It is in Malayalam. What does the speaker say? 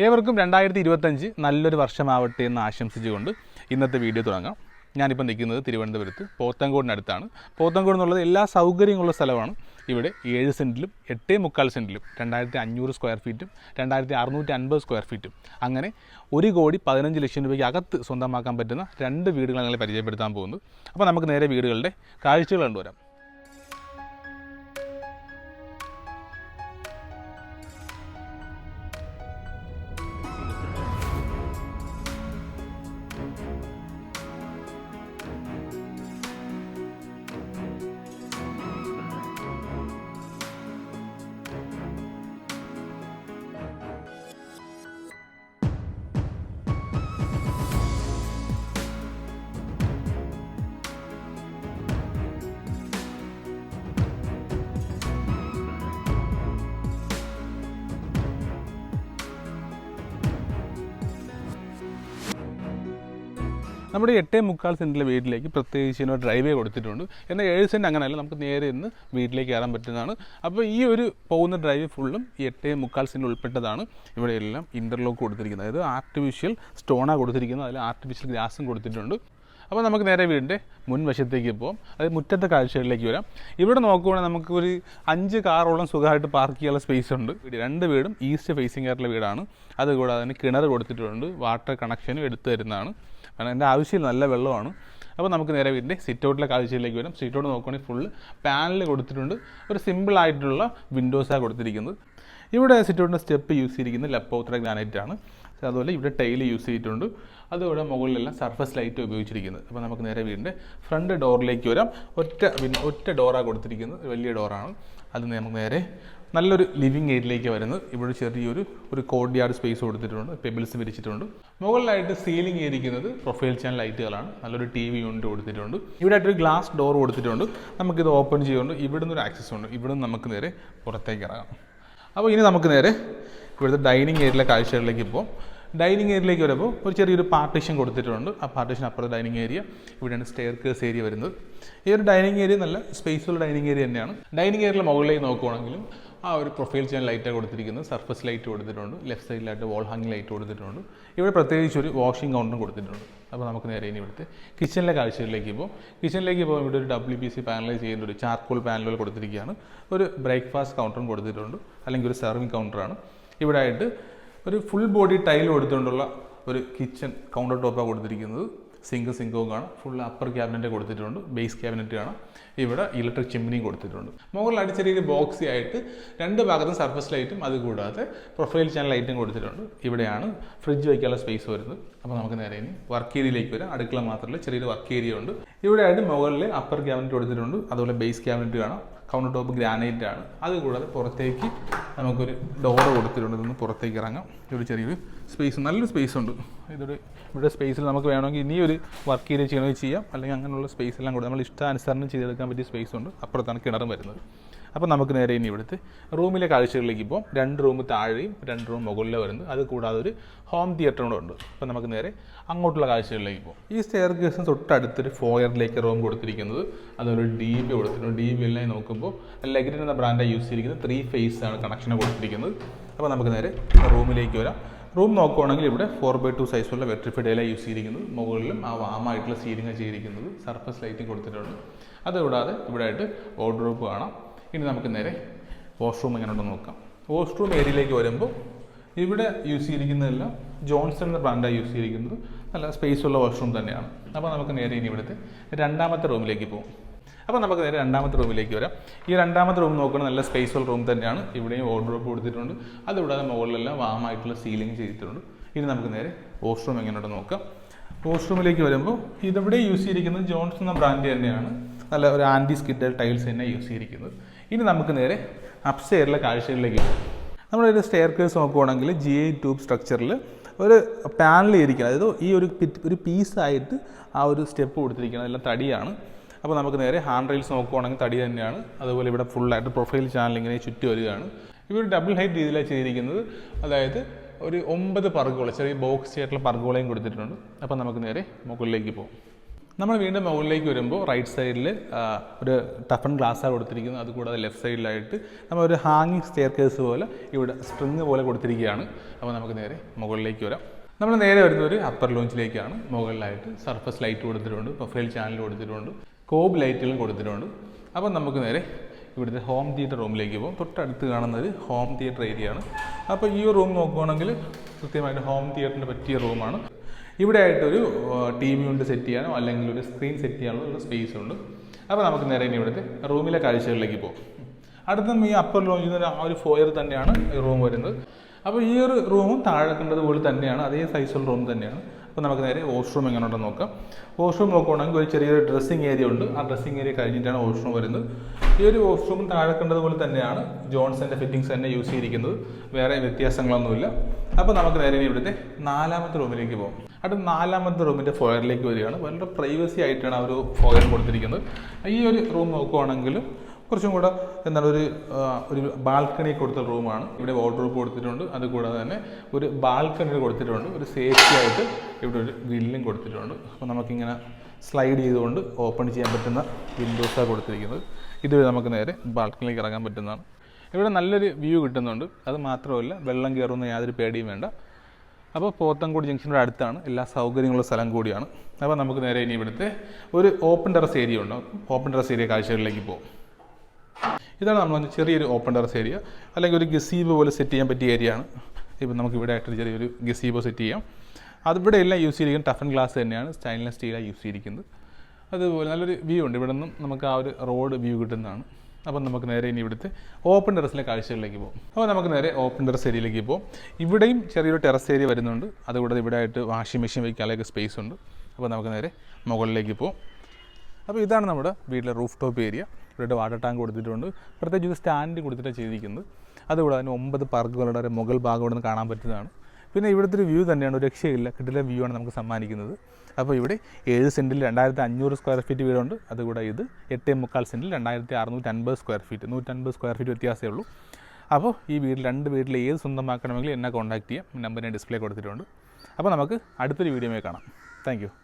ഏവർക്കും രണ്ടായിരത്തി ഇരുപത്തഞ്ച് നല്ലൊരു വർഷമാവട്ടെ എന്ന് ആശംസിച്ചുകൊണ്ട് ഇന്നത്തെ വീഡിയോ തുടങ്ങാം. ഞാനിപ്പോൾ നിൽക്കുന്നത് തിരുവനന്തപുരത്ത് പോത്തങ്കോടിനടുത്താണ്. പോത്തങ്കോട് എന്നുള്ളത് എല്ലാ സൗകര്യങ്ങളുള്ള സ്ഥലമാണ്. ഇവിടെ ഏഴ് സെന്റിലും എട്ടേ മുക്കാൽ സെന്റിലും രണ്ടായിരത്തി അഞ്ഞൂറ് സ്ക്വയർ ഫീറ്റും രണ്ടായിരത്തി അറുന്നൂറ്റി അൻപത് സ്ക്വയർ ഫീറ്റും. അങ്ങനെ ഒരു കോടി പതിനഞ്ച് ലക്ഷം രൂപയ്ക്ക് അകത്ത് സ്വന്തമാക്കാൻ പറ്റുന്ന രണ്ട് വീടുകൾ ഞങ്ങളെ പരിചയപ്പെടുത്താൻ പോകുന്നു അപ്പോൾ നമുക്ക് നേരെ വീടുകളുടെ കാഴ്ചകൾ കണ്ടുവരാം. നമ്മുടെ എട്ടേ മുക്കാൽ സെന്റിലെ വീട്ടിലേക്ക് പ്രത്യേകിച്ച് ഇതിന് ഡ്രൈവേ കൊടുത്തിട്ടുണ്ട്. എന്നാൽ ഏഴ് സെന്റ് അങ്ങനെയല്ല നമുക്ക് നേരെ ഇന്ന് വീട്ടിലേക്ക് കയറാൻ പറ്റുന്നതാണ്. അപ്പോൾ ഈ ഒരു പോകുന്ന ഡ്രൈവ് ഫുള്ളും ഈ എട്ടേ മുക്കാൽ സെന്റ് ഉൾപ്പെട്ടതാണ്. ഇവിടെ എല്ലാം ഇന്റർലോക്ക് കൊടുത്തിരിക്കുന്നത്. അതായത് ആർട്ടിഫിഷ്യൽ സ്റ്റോണാണ് കൊടുത്തിരിക്കുന്നത്. അതിൽ ആർട്ടിഫിഷ്യൽ ഗ്രാസും കൊടുത്തിട്ടുണ്ട്. അപ്പോൾ നമുക്ക് നേരെ വീടിന്റെ മുൻവശത്തേക്ക് പോകാം അതായത് മുറ്റത്തെ കാഴ്ചകളിലേക്ക് വരാം. ഇവിടെ നോക്കുവാണെങ്കിൽ നമുക്ക് ഒരു അഞ്ച് കാറോളം സുഖമായിട്ട് പാർക്ക് ചെയ്യാനുള്ള സ്പേസ് ഉണ്ട്. രണ്ട് വീടും ഈസ്റ്റ് ഫേസിംഗ് ആയിട്ടുള്ള വീടാണ്. അതുകൂടാതെ തന്നെ കിണർ കൊടുത്തിട്ടുണ്ട്. വാട്ടർ കണക്ഷനും എടുത്തു തരുന്നതാണ്. കാരണം എന്റെ ആവശ്യം നല്ല വെള്ളമാണ്. അപ്പോൾ നമുക്ക് നേരെ വീടിന്റെ സിറ്റ് ഔട്ടിലെ കാഴ്ചയിലേക്ക് വരാം. സിറ്റ് ഔട്ട് നോക്കുകയാണെങ്കിൽ ഫുള്ള് പാനൽ കൊടുത്തിട്ടുണ്ട്. ഒരു സിമ്പിൾ ആയിട്ടുള്ള വിൻഡോസാണ് കൊടുത്തിരിക്കുന്നത്. ഇവിടെ സിറ്റ് ഔട്ടിന്റെ സ്റ്റെപ്പ് യൂസ് ചെയ്തിരിക്കുന്നത് ലെപ്പോത്ര ഗ്രാനൈറ്റ് ആണ്. അതുപോലെ ഇവിടെ ടൈൽ യൂസ് ചെയ്തിട്ടുണ്ട്. അതുപോലെ മുകളിലെല്ലാം സർഫസ് ലൈറ്റ് ഉപയോഗിച്ചിരിക്കുന്നത്. അപ്പോൾ നമുക്ക് നേരെ വീടിന്റെ ഫ്രണ്ട് ഡോറിലേക്ക് വരാം. ഒറ്റ ഒറ്റ ഡോറാണ് കൊടുത്തിരിക്കുന്നത്. വലിയ ഡോറാണ് അത് നമുക്ക് നേരെ നല്ലൊരു ലിവിങ് ഏരിയയിലേക്ക് വരുന്നത്. ഇവിടെ ചെറിയൊരു ഒരു കോഡ് യാർഡ് സ്പേസ് കൊടുത്തിട്ടുണ്ട്. പെബിൾസ് വിരിച്ചിട്ടുണ്ട്. മുകളിലായിട്ട് സീലിംഗ് ഏരിക്കുന്നത് പ്രൊഫൈൽ ചാനൽ ലൈറ്റുകളാണ് നല്ലൊരു ടി വി യൂണിറ്റ് കൊടുത്തിട്ടുണ്ട്. ഇവിടെ ആയിട്ടൊരു ഗ്ലാസ് ഡോർ കൊടുത്തിട്ടുണ്ട്. നമുക്കിത് ഓപ്പൺ ചെയ്യുന്നുണ്ട്. ഇവിടുന്ന് ഒരു ആക്സസ് ഉണ്ട്. ഇവിടുന്ന് നമുക്ക് നേരെ പുറത്തേക്ക് ഇറങ്ങാം. അപ്പോൾ ഇനി നമുക്ക് നേരെ ഇവിടുത്തെ ഡൈനിങ് ഏരിയയിലെ കാഴ്ചകളിലേക്ക് പോകാം ഡൈനിങ് ഏരിയയിലേക്ക് വരുമ്പോൾ ഒരു ചെറിയൊരു പാർട്ടീഷൻ കൊടുത്തിട്ടുണ്ട്. ആ പാർട്ടീഷൻ അപ്പുറത്തെ ഡൈനിങ് ഏരിയ ഇവിടെയാണ് സ്റ്റെയർ കേസ് ഏരിയ വരുന്നത്. ഈ ഒരു ഡൈനിങ് ഏരിയ നല്ല സ്പേസുള്ള ഡൈനിങ് ഏരിയ തന്നെയാണ്. ഡൈനിങ് ഏരിയയിലെ മുകളിലേക്ക് നോക്കുവാണെങ്കിലും ആ ഒരു പ്രൊഫൈൽ ചെയ്യാൻ ലൈറ്റാണ് കൊടുത്തിരിക്കുന്നത് സർഫസ് ലൈറ്റ് കൊടുത്തിട്ടുണ്ട്. ലെഫ്റ്റ് സൈഡിലായിട്ട് വാൾ ഹാങ്ങിങ് ലൈറ്റ് കൊടുത്തിട്ടുണ്ട്. ഇവിടെ പ്രത്യേകിച്ച് ഒരു വാഷിംഗ് കൗണ്ടറും കൊടുത്തിട്ടുണ്ട്. അപ്പോൾ നമുക്ക് നേരെ ഇനി ഇവിടുത്തെ കിച്ചണിലെ കാഴ്ചകളിലേക്ക് പോകും. കിച്ചണിലേക്ക് പോകുമ്പോൾ ഇവിടെ ഒരു ഡബ്ല്യു പി സി പാനലൈസ് ചെയ്യുന്ന ഒരു ചാർക്കോൾ പാനലുകൾ കൊടുത്തിരിക്കുകയാണ്. ഒരു ബ്രേക്ക്ഫാസ്റ്റ് കൗണ്ടറും കൊടുത്തിട്ടുണ്ട്. അല്ലെങ്കിൽ ഒരു സെർവിങ് കൗണ്ടറാണ് ഇവിടെ ആയിട്ട് ഒരു ഫുൾ ബോഡി ടൈൽ കൊടുത്തുകൊണ്ടുള്ള ഒരു കിച്ചൺ കൗണ്ടർ ടോപ്പാണ് കൊടുത്തിരിക്കുന്നത്. സിങ്ക് സിങ്കവും കാണാം. ഫുൾ അപ്പർ ക്യാബിനറ്റ് കൊടുത്തിട്ടുണ്ട്. ബേസ് ക്യാബിനറ്റ് കാണാം. ഇവിടെ ഇലക്ട്രിക് ചിമ്മിനിയും കൊടുത്തിട്ടുണ്ട്. മുകളിലായിട്ട് ചെറിയൊരു ബോക്സി ആയിട്ട് രണ്ട് ഭാഗത്തും സർഫസ് ലൈറ്റും അതുകൂടാതെ പ്രൊഫൈൽ ചാനൽ ലൈറ്റും കൊടുത്തിട്ടുണ്ട്. ഇവിടെയാണ് ഫ്രിഡ്ജ് വയ്ക്കാനുള്ള സ്പേസ് വരുന്നത്. അപ്പോൾ നമുക്ക് നേരെ ഇനി വർക്ക് ഏരിയയിലേക്ക് വരാം. അടുക്കള മാത്രമല്ല ചെറിയൊരു വർക്ക് ഏരിയ ഉണ്ട്. ഇവിടെയായിട്ട് മുകളിൽ അപ്പർ ക്യാബിനറ്റ് കൊടുത്തിട്ടുണ്ട്. അതുപോലെ ബേസ് ക്യാബിനറ്റ് കാണാം. കൗണ്ടർ ടോപ്പ് ഗ്രാനൈറ്റ് ആണ്. അതുകൂടാതെ പുറത്തേക്ക് നമുക്കൊരു ഡോർ കൊടുത്തിട്ടുണ്ട്. ഇതൊന്ന് പുറത്തേക്ക് ഇറങ്ങാം. ഒരു ചെറിയൊരു സ്പേസ് നല്ലൊരു സ്പേസ് ഉണ്ട്. ഇതൊരു ഇവിടെ സ്പേസിൽ നമുക്ക് വേണമെങ്കിൽ ഇനിയൊരു വർക്ക് ഏരിയ ചെയ്യണമെങ്കിൽ ചെയ്യാം. അല്ലെങ്കിൽ അങ്ങനെയുള്ള സ്പേസ് എല്ലാം കൂടെ നമ്മൾ ഇഷ്ടാനുസരണം ചെയ്തെടുക്കാൻ പറ്റിയ സ്പേസ് ഉണ്ട്. അപ്പുറത്താണ് കിണറും വരുന്നത്. അപ്പോൾ നമുക്ക് നേരെ ഇനി ഇവിടുത്തെ റൂമിലെ കാഴ്ചകളിലേക്ക് പോകും രണ്ട് റൂം താഴെയും രണ്ട് റൂം മുകളിലെ വരുന്നത്. അത് കൂടാതെ ഒരു ഹോം തിയേറ്ററും കൂടെ ഉണ്ട്. അപ്പോൾ നമുക്ക് നേരെ അങ്ങോട്ടുള്ള കാഴ്ചകളിലേക്ക് പോകും ഈ സ്റ്റെയർ കേസിന് തൊട്ടടുത്തൊരു ഫോയറിലേക്ക് റൂം കൊടുത്തിരിക്കുന്നത്. അതൊരു ഡി ബി കൊടുത്തിട്ടുണ്ട്. ഡി ബി എല്ലാം നോക്കുമ്പോൾ ലെഗ്രിൻ എന്ന ബ്രാൻഡാണ് യൂസ് ചെയ്തിരിക്കുന്നത് ത്രീ ഫേസ് ആണ് കണക്ഷൻ കൊടുത്തിരിക്കുന്നത്. അപ്പോൾ നമുക്ക് നേരെ റൂമിലേക്ക് വരാം. റൂം നോക്കുവാണെങ്കിൽ ഇവിടെ ഫോർ ബൈ ടു സൈസുള്ള വെട്രിഫൈഡ് യൂസ് ചെയ്തിരിക്കുന്നത് മുകളിലും ആ വാമായിട്ടുള്ള സീലിംഗ് ചെയ്തിരിക്കുന്നത്. സർഫസ് ലൈറ്റിംഗ് കൊടുത്തിട്ടുണ്ട്. അതുകൂടാതെ ഇവിടെ ആയിട്ട് വാർഡ്രോബ് കാണാം. ഇനി നമുക്ക് നേരെ വാഷ്റൂം എങ്ങനെയുണ്ടെന്ന് നോക്കാം. വാഷ്റൂം ഏരിയയിലേക്ക് വരുമ്പോൾ ഇവിടെ യൂസ് ചെയ്തിരിക്കുന്നതെല്ലാം ജോൺസൺ എന്ന ബ്രാൻഡാണ് യൂസ് ചെയ്തിരിക്കുന്നത് നല്ല സ്പേസ് ഉള്ള വാഷ്റൂം തന്നെയാണ്. അപ്പോൾ നമുക്ക് നേരെ ഇനി ഇവിടുത്തെ രണ്ടാമത്തെ റൂമിലേക്ക് പോകും അപ്പോൾ നമുക്ക് നേരെ രണ്ടാമത്തെ റൂമിലേക്ക് വരാം. ഈ രണ്ടാമത്തെ റൂം നോക്കുകയാണെങ്കിൽ നല്ല സ്പേസ് ഉള്ള റൂം തന്നെയാണ്. ഇവിടെയും വാർഡ്രോബ് കൊടുത്തിട്ടുണ്ട്. അതുകൂടാതെ മുകളിലെല്ലാം വാമായിട്ടുള്ള സീലിംഗ് ചെയ്തിട്ടുണ്ട്. ഇനി നമുക്ക് നേരെ വാഷ്റൂം എങ്ങനെയുണ്ട് നോക്കാം. വാഷ്റൂമിലേക്ക് വരുമ്പോൾ ഇതിവിടെ യൂസ് ചെയ്തിരിക്കുന്നത് ജോൺസൺ എന്ന ബ്രാൻഡ് തന്നെയാണ്. നല്ല ഒരു ആന്റി സ്കിഡ് ടൈൽസ് തന്നെ യൂസ് ചെയ്തിരിക്കുന്നത്. ഇനി നമുക്ക് നേരെ അപ്സ്റ്റെയറിലെ കാഴ്ചകളിലേക്ക് നമ്മളൊരു സ്റ്റെയർ കേസ് നോക്കുവാണെങ്കിൽ ജി ഐ ട്യൂബ് സ്ട്രക്ചറിൽ ഒരു പാനൽ ഇരിക്കണം. അതായത് ഈ ഒരു ഒരു പീസായിട്ട് ആ ഒരു സ്റ്റെപ്പ് കൊടുത്തിരിക്കണം എല്ലാം തടിയാണ്. അപ്പോൾ നമുക്ക് നേരെ ഹാൻഡ് റെയിൽസ് നോക്കുവാണെങ്കിൽ തടി തന്നെയാണ്. അതുപോലെ ഇവിടെ ഫുള്ളായിട്ട് പ്രൊഫൈൽ ചാനൽ ഇങ്ങനെ ചുറ്റി വരികയാണ്. ഇവർ ഡബിൾ ഹൈറ്റ് രീതിയിലാണ് ചെയ്തിരിക്കുന്നത്. അതായത് ഒരു ഒമ്പത് പർഗോള ചെറിയ ബോക്സ് ആയിട്ടുള്ള പർഗോളയും കൊടുത്തിട്ടുണ്ട്. അപ്പോൾ നമുക്ക് നേരെ മുകളിലേക്ക് പോകും. നമ്മൾ വീണ്ടും മുകളിലേക്ക് വരുമ്പോൾ റൈറ്റ് സൈഡിൽ ഒരു ടഫൺ ഗ്ലാസ്സാണ് കൊടുത്തിരിക്കുന്നത്. അതുകൂടാതെ ലെഫ്റ്റ് സൈഡിലായിട്ട് നമ്മൾ ഒരു ഹാങ്ങിങ് സ്റ്റെയർ കേസ് പോലെ ഇവിടെ സ്ട്രിങ് പോലെ കൊടുത്തിരിക്കുകയാണ്. അപ്പോൾ നമുക്ക് നേരെ മുകളിലേക്ക് വരാം. നമ്മൾ നേരെ വരുന്ന ഒരു അപ്പർ ലോഞ്ചിലേക്കാണ് മുകളിലായിട്ട് സർഫസ് ലൈറ്റ് കൊടുത്തിട്ടുണ്ട്. പ്രൊഫൈൽ ചാനൽ കൊടുത്തിട്ടുണ്ട്. കോബ് ലൈറ്റുകളും കൊടുത്തിട്ടുണ്ട്. അപ്പോൾ നമുക്ക് നേരെ ഇവിടുത്തെ ഹോം തിയേറ്റർ റൂമിലേക്ക് പോകും. തൊട്ടടുത്ത് കാണുന്ന ഒരു ഹോം തിയേറ്റർ ഏരിയ ആണ്. അപ്പോൾ ഈ റൂം നോക്കുകയാണെങ്കിൽ കൃത്യമായിട്ട് ഹോം തിയേറ്ററിന് പറ്റിയ റൂമാണ് ഇവിടെ ആയിട്ടൊരു ടി വി ഉണ്ട് സെറ്റ് ചെയ്യാനോ അല്ലെങ്കിൽ ഒരു സ്ക്രീൻ സെറ്റ് ചെയ്യാനുള്ള ഒരു സ്പേസ് ഉണ്ട്. അപ്പോൾ നമുക്ക് നേരെ ഇനി ഇവിടുത്തെ റൂമിലെ കാഴ്ചകളിലേക്ക് പോകും. അടുത്ത ഈ അപ്പർ ലോഞ്ചിൽ നിന്ന് ആ ഒരു ഫോയർ തന്നെയാണ് ഈ റൂം വരുന്നത്. അപ്പോൾ ഈ ഒരു റൂമും താഴെ കണ്ടതുപോലെ തന്നെയാണ്. അതേ സൈസുള്ള റൂം തന്നെയാണ്. അപ്പോൾ നമുക്ക് നേരെ വാഷ്റൂം എങ്ങനെയുണ്ട് നോക്കാം. വാഷ്റൂം നോക്കുകയാണെങ്കിൽ ഒരു ചെറിയൊരു ഡ്രസ്സിങ് ഏരിയ ഉണ്ട്. ആ ഡ്രസ്സിങ് ഏരിയ കഴിഞ്ഞിട്ടാണ് വാഷ്റൂം വരുന്നത്. ഈ ഒരു വാഷ്റൂം താഴെ കണ്ടതുപോലെ തന്നെയാണ് ജോൺസന്റെ ഫിറ്റിംഗ്സ് തന്നെ യൂസ് ചെയ്തിരിക്കുന്നത്. വേറെ വ്യത്യാസങ്ങളൊന്നുമില്ല. അപ്പോൾ നമുക്ക് നേരെ ഇനി ഇവിടുത്തെ നാലാമത്തെ റൂമിലേക്ക് പോകും. അടുത്ത നാലാമത്തെ റൂമിന്റെ ഫോയറിലേക്ക് വരികയാണ്. വളരെ പ്രൈവസി ആയിട്ടാണ് ആ ഒരു ഫോയർ കൊടുത്തിരിക്കുന്നത്. ഈ ഒരു റൂം നോക്കുവാണെങ്കിൽ കുറച്ചും കൂടെ എന്താണ് ഒരു ഒരു ബാൽക്കണി കൊടുത്ത റൂമാണ്. ഇവിടെ വാർഡ്രോബ് കൊടുത്തിട്ടുണ്ട്. അതുകൂടാതെ തന്നെ ഒരു ബാൽക്കണി കൊടുത്തിട്ടുണ്ട്. ഒരു സേഫ്റ്റി ആയിട്ട് ഇവിടെ ഒരു ഗ്രില്ലും കൊടുത്തിട്ടുണ്ട്. അപ്പോൾ നമുക്കിങ്ങനെ സ്ലൈഡ് ചെയ്തുകൊണ്ട് ഓപ്പൺ ചെയ്യാൻ പറ്റുന്ന വിൻഡോസാണ് കൊടുത്തിരിക്കുന്നത്. ഇതുവരെ നമുക്ക് നേരെ ബാൽക്കണിയിലേക്ക് ഇറങ്ങാൻ പറ്റുന്നതാണ്. ഇവിടെ നല്ലൊരു വ്യൂ കിട്ടുന്നുണ്ട്. അത് മാത്രമല്ല വെള്ളം കയറുന്ന യാതൊരു പേടിയും വേണ്ട. അപ്പോൾ പോത്തൻകോട് ജംഗ്ഷനോട് അടുത്താണ്. എല്ലാ സൗകര്യങ്ങളും സ്ഥലം കൂടിയാണ്. അപ്പോൾ നമുക്ക് നേരെ ഇനി ഇവിടുത്തെ ഒരു ഓപ്പൺ ടെറസ് ഏരിയ ഉണ്ട്. ഓപ്പൺ ടെറസ് ഏരിയ കാഴ്ചകളിലേക്ക് പോകും. ഇതാണ് നമ്മൾ ചെറിയൊരു ഓപ്പൺ ടെറസ് ഏരിയ അല്ലെങ്കിൽ ഒരു ഗസീബ് പോലെ സെറ്റ് ചെയ്യാൻ പറ്റിയ ഏരിയ ആണ്. ഇപ്പം നമുക്ക് ഇവിടെ ആയിട്ട് ചെറിയൊരു ഗസീബോ സെറ്റ് ചെയ്യാം. അതിവിടെ എല്ലാം യൂസ് ചെയ്തിരിക്കുന്നത് ടഫൻ ഗ്ലാസ് തന്നെയാണ് സ്റ്റൈൻലെസ് സ്റ്റീലാണ് യൂസ് ചെയ്തിരിക്കുന്നത്. അതുപോലെ നല്ലൊരു വ്യൂ ഉണ്ട്. ഇവിടെ നിന്നും നമുക്ക് ആ ഒരു റോഡ് വ്യൂ കിട്ടുന്നതാണ്. അപ്പം നമുക്ക് നേരെ ഇനി ഇവിടുത്തെ ഓപ്പൺ ടെറസിലെ കാഴ്ചകളിലേക്ക് പോകും. അപ്പോൾ നമുക്ക് നേരെ ഓപ്പൺ ടെറസ് ഏരിയയിലേക്ക് പോകും. ഇവിടെയും ചെറിയൊരു ടെറസ് ഏരിയ വരുന്നുണ്ട്. അതുകൂടാതെ ഇവിടെ ആയിട്ട് വാഷിംഗ് മെഷീൻ വയ്ക്കാനൊക്കെ സ്പേസ് ഉണ്ട്. അപ്പോൾ നമുക്ക് നേരെ മുകളിലേക്ക് പോകും. അപ്പോൾ ഇതാണ് നമ്മുടെ വീട്ടിലെ റൂഫ് ടോപ്പ് ഏരിയ ഇവിടെ വാട്ടർ ടാങ്ക് കൊടുത്തിട്ടുണ്ട്. പ്രത്യേകിച്ച് ഒരു സ്റ്റാൻഡ് കൊടുത്തിട്ടാണ് ചെയ്തിരിക്കുന്നത്. അതുകൂടാതെ തന്നെ ഒമ്പത് പാർക്കുകളുടെ ഒരു മുകൾ ഭാഗം ഇവിടെ നിന്ന് കാണാൻ പറ്റുന്നതാണ്. പിന്നെ ഇവിടുത്തെ ഒരു വ്യൂ തന്നെയാണ് ഒരു രക്ഷയില്ല. കിട്ടില്ല വ്യൂ ആണ് നമുക്ക് സമ്മാനിക്കുന്നത്. അപ്പോൾ ഇവിടെ ഏഴ് സെന്റിൽ രണ്ടായിരത്തി അഞ്ഞൂറ് സ്ക്വയർ ഫീറ്റ് വീടുണ്ട്. അതുകൂടെ ഇത് എട്ടേ മുക്കാൽ സെന്റിൽ രണ്ടായിരത്തി അറുന്നൂറ്റി അൻപത് സ്ക്വയർ ഫീറ്റ് നൂറ്റൻപത് സ്ക്വയർ ഫീറ്റ് വ്യത്യാസമേ ഉള്ളൂ. അപ്പോൾ ഈ വീട് രണ്ട് വീട്ടിൽ ഏത് സ്വന്തമാക്കണമെങ്കിൽ എന്നെ കോൺടാക്ട് ചെയ്യാം. നമ്പർ ഞാൻ ഡിസ്പ്ലേ കൊടുത്തിട്ടുണ്ട്. അപ്പോൾ നമുക്ക് അടുത്തൊരു വീഡിയോയിൽ കാണാം. താങ്ക്